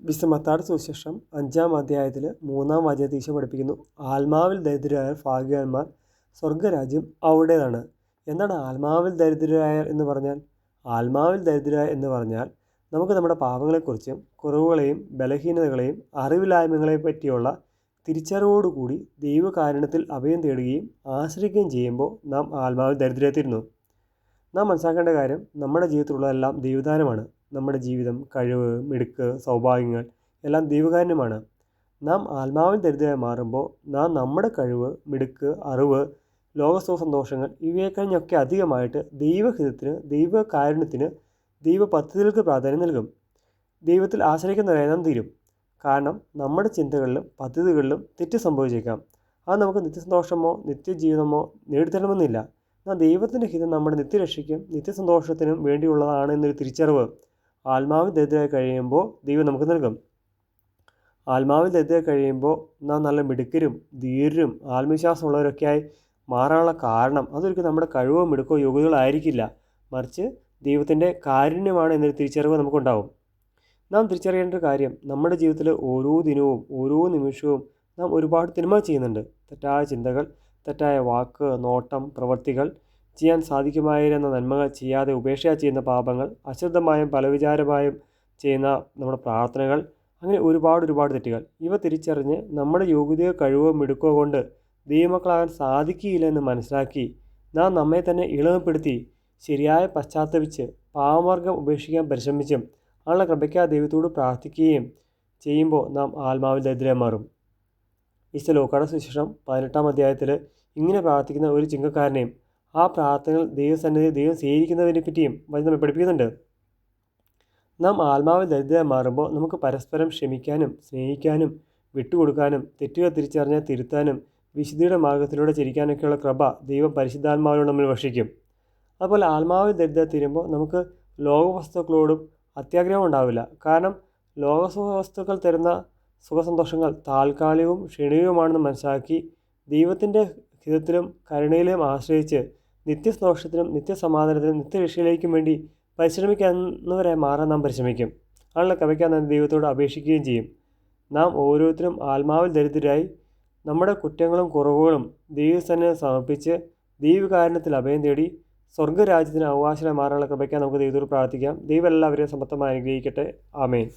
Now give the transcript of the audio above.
വിശുദ്ധ മത്താട് അഞ്ചാം അധ്യായത്തിൽ മൂന്നാം വാചകത്തിൽ ഈശോ പഠിപ്പിക്കുന്നു. ആത്മാവിൽ ദരിദ്രരായ ഭാഗ്യവാന്മാർ സ്വർഗരാജ്യം അവിടേതാണ് എന്താണ് ആത്മാവിൽ ദരിദ്രരായ എന്ന് പറഞ്ഞാൽ? ആത്മാവിൽ ദരിദ്രരായ എന്ന് പറഞ്ഞാൽ നമുക്ക് നമ്മുടെ പാപങ്ങളെക്കുറിച്ചും കുറവുകളെയും ബലഹീനതകളെയും അറിവില്ലായ്മകളെ പറ്റിയുള്ള തിരിച്ചറിവോടുകൂടി ദൈവകാരണത്തിൽ അഭയം തേടുകയും ആശ്രയിക്കുകയും ചെയ്യുമ്പോൾ നാം ആത്മാവിൽ ദരിദ്രരെത്തിരുന്നു നാം മനസ്സിലാക്കേണ്ട കാര്യം നമ്മുടെ ജീവിതത്തിലുള്ളതെല്ലാം ദൈവദാനമാണ്. നമ്മുടെ ജീവിതം കഴിവ് മിടുക്ക് സൗഭാഗ്യങ്ങൾ എല്ലാം ദൈവകാരണമാണ് നാം ആത്മാവിൽ ദരിദ്രരായി മാറുമ്പോൾ നാം നമ്മുടെ കഴിവ് മിടുക്ക് അറിവ് ലോകസുഖ സന്തോഷങ്ങൾ ഇവയെക്കഴിഞ്ഞൊക്കെ അധികമായിട്ട് ദൈവഹിതത്തിന് ദൈവകാരുണ്യത്തിന് ദൈവ പദ്ധതികൾക്ക് പ്രാധാന്യം നൽകും. ദൈവത്തിൽ ആശ്രയിക്കുന്നവരായി നാം തീരും. കാരണം നമ്മുടെ ചിന്തകളിലും പദ്ധതികളിലും തെറ്റ് സംഭവിച്ചേക്കാം. അത് നമുക്ക് നിത്യസന്തോഷമോ നിത്യജീവിതമോ നേടിത്തരണമെന്നില്ല. എന്നാൽ ദൈവത്തിന്റെ ഹിതം നമ്മുടെ നിത്യരക്ഷയ്ക്കും നിത്യസന്തോഷത്തിനും വേണ്ടിയുള്ളതാണ് എന്നൊരു തിരിച്ചറിവ് ആത്മാവിൽ ദരിദ്രരായി കഴിയുമ്പോൾ ദൈവം നമുക്ക് നൽകും. ആത്മാവിൽ ദരിദ്രരായി കഴിയുമ്പോൾ നാം നല്ല മിടുക്കരും ധീരരും ആത്മവിശ്വാസമുള്ളവരൊക്കെയായി മാറാനുള്ള കാരണം അതൊരിക്കലും നമ്മുടെ കഴിവോ മിടുക്കോ യോഗ്യതകളായിരിക്കില്ല. മറിച്ച് ദൈവത്തിന്റെ കാരുണ്യമാണ് എന്നൊരു തിരിച്ചറിവ് നമുക്കുണ്ടാവും. നാം തിരിച്ചറിയേണ്ട ഒരു കാര്യം നമ്മുടെ ജീവിതത്തിൽ ഓരോ ദിനവും ഓരോ നിമിഷവും നാം ഒരുപാട് തിന്മ ചെയ്യുന്നുണ്ട്. തെറ്റായ ചിന്തകൾ തെറ്റായ വാക്ക് നോട്ടം പ്രവൃത്തികൾ ചെയ്യാൻ സാധിക്കുമായിരുന്ന നന്മകൾ ചെയ്യാതെ ഉപേക്ഷ ചെയ്യുന്ന പാപങ്ങൾ അശ്രദ്ധമായും പലവിചാരമായും ചെയ്യുന്ന നമ്മുടെ പ്രാർത്ഥനകൾ അങ്ങനെ ഒരുപാട് ഒരുപാട് തെറ്റുകൾ. ഇവ തിരിച്ചറിഞ്ഞ് നമ്മുടെ യോഗ്യതയോ കഴിവോ മിടുക്കോ കൊണ്ട് ദൈവമക്കളാകാൻ സാധിക്കുകയില്ല എന്ന് മനസ്സിലാക്കി നാം നമ്മെ തന്നെ ഇളമപ്പെടുത്തി ശരിയായ പശ്ചാത്തപിച്ച് പാവമാർഗം ഉപേക്ഷിക്കാൻ പരിശ്രമിച്ചും ആളുടെ കൃപയ്ക്കാ ദൈവത്തോട് പ്രാർത്ഥിക്കുകയും ചെയ്യുമ്പോൾ നാം ആത്മാവിൽ ദരിദ്രം മാറും. ഈശ്വലോക്കാട സുശേഷം പതിനെട്ടാം അധ്യായത്തിൽ ഇങ്ങനെ പ്രാർത്ഥിക്കുന്ന ഒരു ചിങ്കക്കാരനെയും ആ പ്രാർത്ഥനകൾ ദൈവസന്നിധി ദൈവം സ്വീകരിക്കുന്നതിനെ പറ്റിയും വചനം നമ്മെ പഠിപ്പിക്കുന്നുണ്ട്. നാം ആത്മാവിൽ ദരിദ്രം മാറുമ്പോൾ നമുക്ക് പരസ്പരം ക്ഷമിക്കാനും സ്നേഹിക്കാനും വിട്ടുകൊടുക്കാനും തെറ്റുകൾ തിരിച്ചറിഞ്ഞാൽ തിരുത്താനും വിശുദ്ധിയുടെ മാർഗത്തിലൂടെ ചിരിക്കാനൊക്കെയുള്ള കൃപ ദൈവം പരിശുദ്ധാത്മാവിനോട് നമ്മൾ ഭക്ഷിക്കും അതുപോലെ ആത്മാവിൽ ദരിദ്ര തീരുമ്പോൾ നമുക്ക് ലോകവസ്തുക്കളോടും അത്യാഗ്രഹം ഉണ്ടാവില്ല. കാരണം ലോകസുഖവസ്തുക്കൾ തരുന്ന സുഖസന്തോഷങ്ങൾ താൽക്കാലികവും ക്ഷണികവുമാണെന്ന് മനസ്സിലാക്കി ദൈവത്തിന്റെ ഹിതത്തിലും കരുണയിലും ആശ്രയിച്ച് നിത്യസന്തോഷത്തിനും നിത്യസമാധാനത്തിനും നിത്യരക്ഷയിലേക്കും വേണ്ടി പരിശ്രമിക്കുന്നവരെ മാറാൻ നാം പരിശ്രമിക്കും. ആളുടെ കവയ്ക്കാൻ നാം ദൈവത്തോട് അപേക്ഷിക്കുകയും ചെയ്യും. നാം ഓരോരുത്തരും ആത്മാവിൽ ദരിദ്രരായി നമ്മുടെ കുറ്റങ്ങളും കുറവുകളും ദൈവസന്നെ സമർപ്പിച്ച് ദൈവകാരണത്തിൽ അഭയം തേടി സ്വർഗരാജ്യത്തിന് അവകാശമായി മാറാനുള്ള കൃപയ്ക്കാൻ നമുക്ക് ദൈവത്തോട് പ്രാർത്ഥിക്കാം. ദൈവം എല്ലാവരെയും സമത്വമായി അനുഗ്രഹിക്കട്ടെ. ആമേൻ.